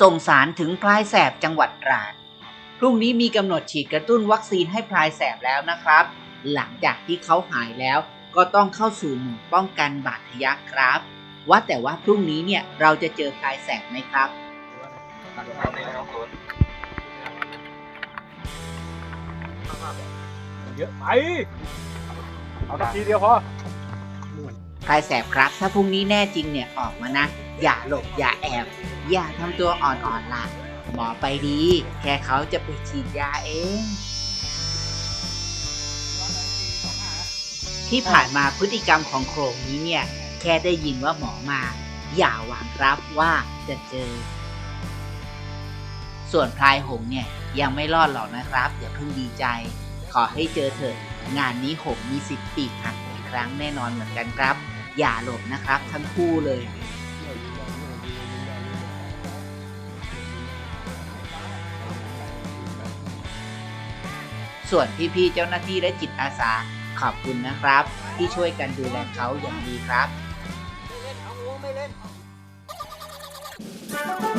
ส่งสารถึงพลายแสบจังหวัดตราด พรุ่งนี้มีกำหนดฉีดกระตุ้นวัคซีนให้พลายแสบแล้วนะครับ หลังจากที่เขาหายแล้วก็ต้องเข้าสู่หมู่ป้องกันบาดทะยักครับ ว่าแต่ว่าพรุ่งนี้เนี่ยเราจะเจอพลายแสบไหมครับ เยอะไป เอาสักทีเดียวพอ พลายแสบครับ ถ้าพรุ่งนี้แน่จริงเนี่ยออกมานะ อย่าหลบอย่าแอบ อย่าทำตัวอ่อนๆล่ะ หมอไปดี แค่เขาจะไปฉีดยาเอง ที่ผ่านมาพฤติกรรมของโครงนี้เนี่ย แค่ได้ยินว่าหมอมา อย่าหวังรับว่าจะเจอ ส่วนพลายหงเนี่ยยังไม่รอดหรอกนะครับอย่าเพิ่งดีใจ ขอให้เจอเถอะงานนี้หงมีสิทธิ์ปีกหักอีกครั้งแน่นอนเหมือนกันครับ อย่าหลบนะครับทั้งคู่เลย ส่วนพี่ๆเจ้าหน้าที่และจิตอาสาขอบคุณนะครับ ที่ช่วยกันดูแลเขาอย่างดีครับไม่